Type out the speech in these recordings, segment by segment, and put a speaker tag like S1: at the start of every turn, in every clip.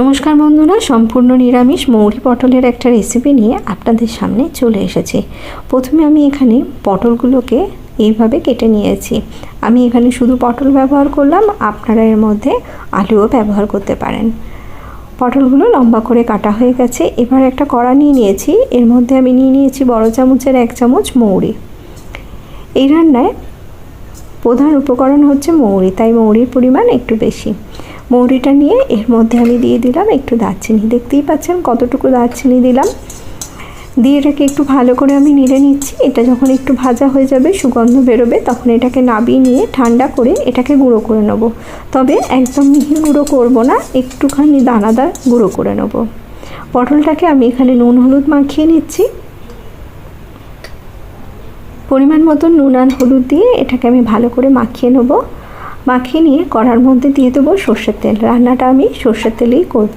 S1: নমস্কার বন্ধুরা, সম্পূর্ণ নিরামিষ মৌরি পটলের একটা রেসিপি নিয়ে আপনাদের সামনে চলে এসেছি। প্রথমে আমি এখানে পটলগুলোকে এইভাবে কেটে নিয়েছি। আমি এখানে শুধু পটল ব্যবহার করলাম, আপনারা এর মধ্যে আলুও ব্যবহার করতে পারেন। পটলগুলো লম্বা করে কাটা হয়ে গেছে। এবার একটা কড়া নিয়ে নিয়েছি। এর মধ্যে আমি নিয়ে নিয়েছি বড় চামচের এক চামচ মৌরি। এই রান্নায় প্রধান উপকরণ হচ্ছে মৌরি, তাই মৌরির পরিমাণ একটু বেশি। মৌরিটা নিয়ে এর মধ্যে আমি দিয়ে দিলাম একটু দারচিনি। দেখতেই পাচ্ছেন কতটুকু দারচিনি দিলাম। দিয়ে এটাকে একটু ভালো করে আমি নেড়ে নিচ্ছি। এটা যখন একটু ভাজা হয়ে যাবে, সুগন্ধ বেরোবে, তখন এটাকে নাবিয়ে নিয়ে ঠান্ডা করে এটাকে গুঁড়ো করে নেব। তবে একদম মিহি গুঁড়ো করব না, একটুখানি দানাদার গুঁড়ো করে নেব। পটলটাকে আমি এখানে নুন হলুদ মাখিয়ে নিচ্ছি। পরিমাণ মতো নুন আর হলুদ দিয়ে এটাকে আমি ভালো করে মাখিয়ে নেব। মাখিয়ে নিয়ে কড়ার মধ্যে দিয়ে দেবো সর্ষের তেল। রান্নাটা আমি সর্ষের তেলেই করব।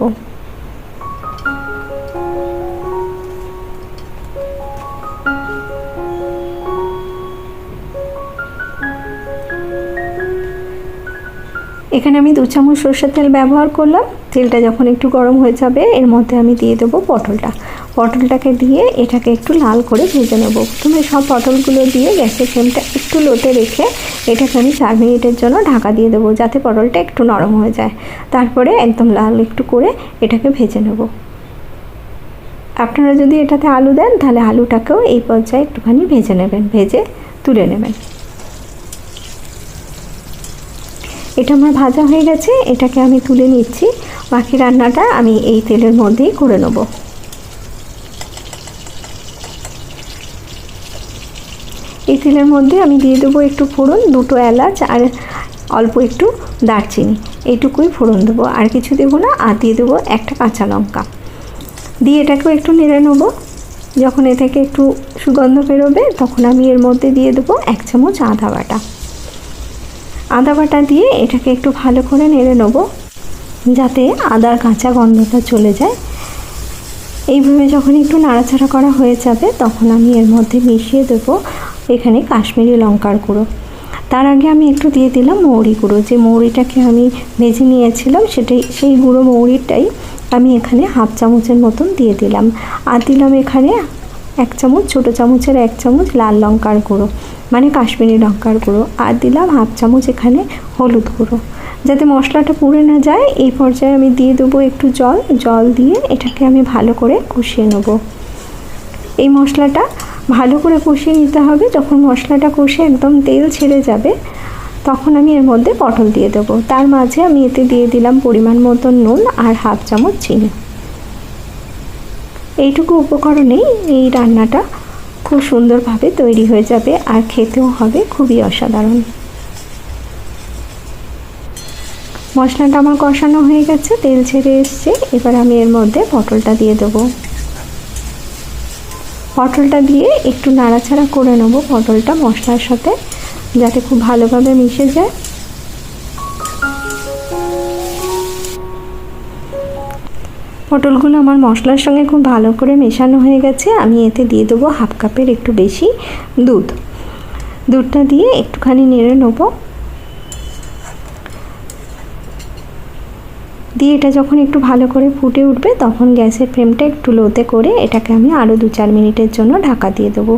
S1: এখানে আমি দু চামচ সর্ষের তেল ব্যবহার করলাম। তেলটা যখন একটু গরম হয়ে যাবে, এর মধ্যে আমি দিয়ে দেবো পটলটা। পটলটাকে দিয়ে এটাকে একটু লাল করে ভেজে নেব। প্রথমে সব পটলগুলো দিয়ে গ্যাসের ফ্লেমটা একটু লোতে রেখে এটাকে আমি চার মিনিটের জন্য ঢাকা দিয়ে দেবো যাতে পটলটা একটু নরম হয়ে যায়। তারপরে একদম লাল একটু করে এটাকে ভেজে নেব। আপনারা যদি এটাতে আলু দেন, তাহলে আলুটাকেও এই পর্যায়ে একটুখানি ভেজে নেবেন, ভেজে তুলে নেবেন। এটা আমার ভাজা হয়ে গেছে, এটাকে আমি তুলে নিচ্ছি। বাকি রান্নাটা আমি এই তেলের মধ্যেই করে নেব। এই তেলের মধ্যে আমি দিয়ে দেবো একটু ফোড়ন, দুটো এলাচ আর অল্প একটু দারচিনি। এইটুকুই ফোড়ন দেবো। আর কিছু দেবো না, আর দিয়ে দেবো একটা কাঁচা লঙ্কা। দিয়ে এটাকেও একটু নেড়ে নেব। যখন এ থেকে একটু সুগন্ধ বেরোবে, তখন আমি এর মধ্যে দিয়ে দেবো এক চামচ আদা বাটা। আদা বাটা দিয়ে এটাকে একটু ভালো করে নেড়ে নেব, যাতে আদার কাঁচা গন্ধটা চলে যায়। এইভাবে যখন একটু নাড়াচাড়া করা হয়ে যাবে, তখন আমি এর মধ্যে মিশিয়ে দেবো এখানে কাশ্মীরি লঙ্কার গুঁড়ো। তার আগে আমি একটু দিয়ে দিলাম মৌরি গুঁড়ো। যে মৌরিটাকে আমি ভেজে নিয়েছিলাম, সেটাই, সেই গুঁড়ো মৌরিটাই আমি এখানে হাফ চামচের মতন দিয়ে দিলাম। আর দিলাম এখানে এক চামচ, ছোটো চামচের এক চামচ লাল লঙ্কার গুঁড়ো মানে কাশ্মীরি লঙ্কার গুঁড়ো। আর দিলাম হাফ চামচ এখানে হলুদ গুঁড়ো। যাতে মশলাটা পুড়ে না যায়, এই পর্যায়ে আমি দিয়ে দেবো একটু জল। জল দিয়ে এটাকে আমি ভালো করে কষিয়ে নেব। এই মশলাটা ভালো করে কষিয়ে নিতে হবে। যখন মশলাটা কষে একদম তেল ছেড়ে যাবে, তখন আমি এর মধ্যে পটল দিয়ে দেবো। তার মাঝে আমি এতে দিয়ে দিলাম পরিমাণ মতো নুন আর হাফ চামচ চিনি। এইটুকু উপকরণেই এই রান্নাটা খুব সুন্দরভাবে তৈরি হয়ে যাবে আর খেতেও হবে খুবই অসাধারণ। মশলাটা আমার কষানো হয়ে গেছে, তেল ছেড়ে এসছে। এবার আমি এর মধ্যে পটলটা দিয়ে দেবো। পটলটা দিয়ে একটু নাড়াচাড়া করে নেব পটলটা মশলার সাথে, যাতে খুব ভালোভাবে মিশে যায়। পটলগুলো আমার মশলার সঙ্গে খুব ভালো করে মেশানো হয়ে গেছে। আমি এতে দিয়ে দেবো হাফ কাপের একটু বেশি দুধ। দুধটা দিয়ে একটুখানি নেড়ে নেব। দিয়ে এটা যখন একটু ভালো করে ফুটে উঠবে, তখন গ্যাসের ফ্লেমটা একটু লোতে করে এটাকে আমি আরও দু চার মিনিটের জন্য ঢাকা দিয়ে দেবো।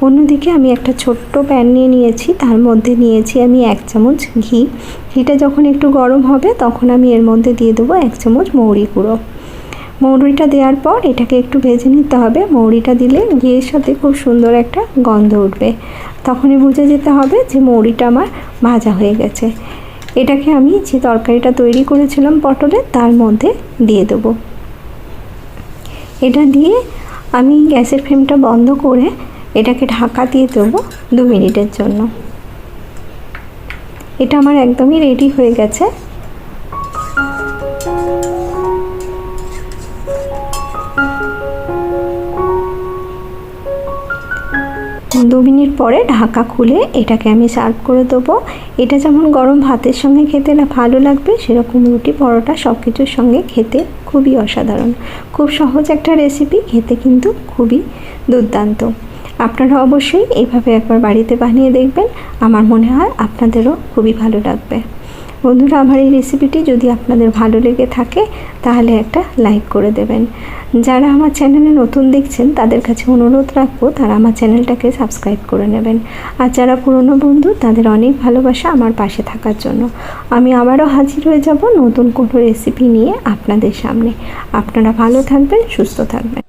S1: অন্যদিকে আমি একটা ছোট্ট প্যান নিয়ে নিয়েছি, তার মধ্যে নিয়েছি আমি এক চামচ ঘি। ঘিটা যখন একটু গরম হবে, তখন আমি এর মধ্যে দিয়ে দেবো এক চামচ মৌরি গুঁড়ো। মৌরিটা দেওয়ার পর এটাকে একটু ভেজে নিতে হবে। মৌরিটা দিলে ঘিয়ের সাথে খুব সুন্দর একটা গন্ধ উঠবে। তখনই বুঝে যেতে হবে যে মৌরিটা আমার ভাজা হয়ে গেছে। এটাকে আমি যে তরকারিটা তৈরি করেছিলাম পটলে, তার মধ্যে দিয়ে দেবো। এটা দিয়ে আমি গ্যাসের ফ্লেমটা বন্ধ করে এটাকে ঢাকা দিয়ে দেবো দু মিনিটের জন্য। এটা আমার একদমই রেডি হয়ে গেছে। মিনিট পরে ঢাকা খুলে এটাকে আমি সার্ভ করে দেবো। এটা যেমন গরম ভাতের সঙ্গে খেতে না ভালো লাগবে, সেরকম রুটি পরোটা সব কিছুর সঙ্গে খেতে খুবই অসাধারণ। খুব সহজ একটা রেসিপি খেতে কিন্তু খুবই দুর্দান্ত। আপনারা অবশ্যই এভাবে একবার বাড়িতে বানিয়ে দেখবেন। আমার মনে হয় আপনাদেরও খুবই ভালো লাগবে। বন্ধুরা, আমার এই রেসিপিটি যদি আপনাদের ভালো লেগে থাকে, তাহলে একটা লাইক করে দেবেন। যারা আমার চ্যানেলে নতুন দেখছেন, তাদের কাছে অনুরোধ রাখব, তারা আমার চ্যানেলটাকে সাবস্ক্রাইব করে নেবেন। আর যারা পুরনো বন্ধু, তাদের অনেক ভালোবাসা আমার পাশে থাকার জন্য। আমি আবারও হাজির হয়ে যাব নতুন কোনো রেসিপি নিয়ে আপনাদের সামনে। আপনারা ভালো থাকবেন, সুস্থ থাকবেন।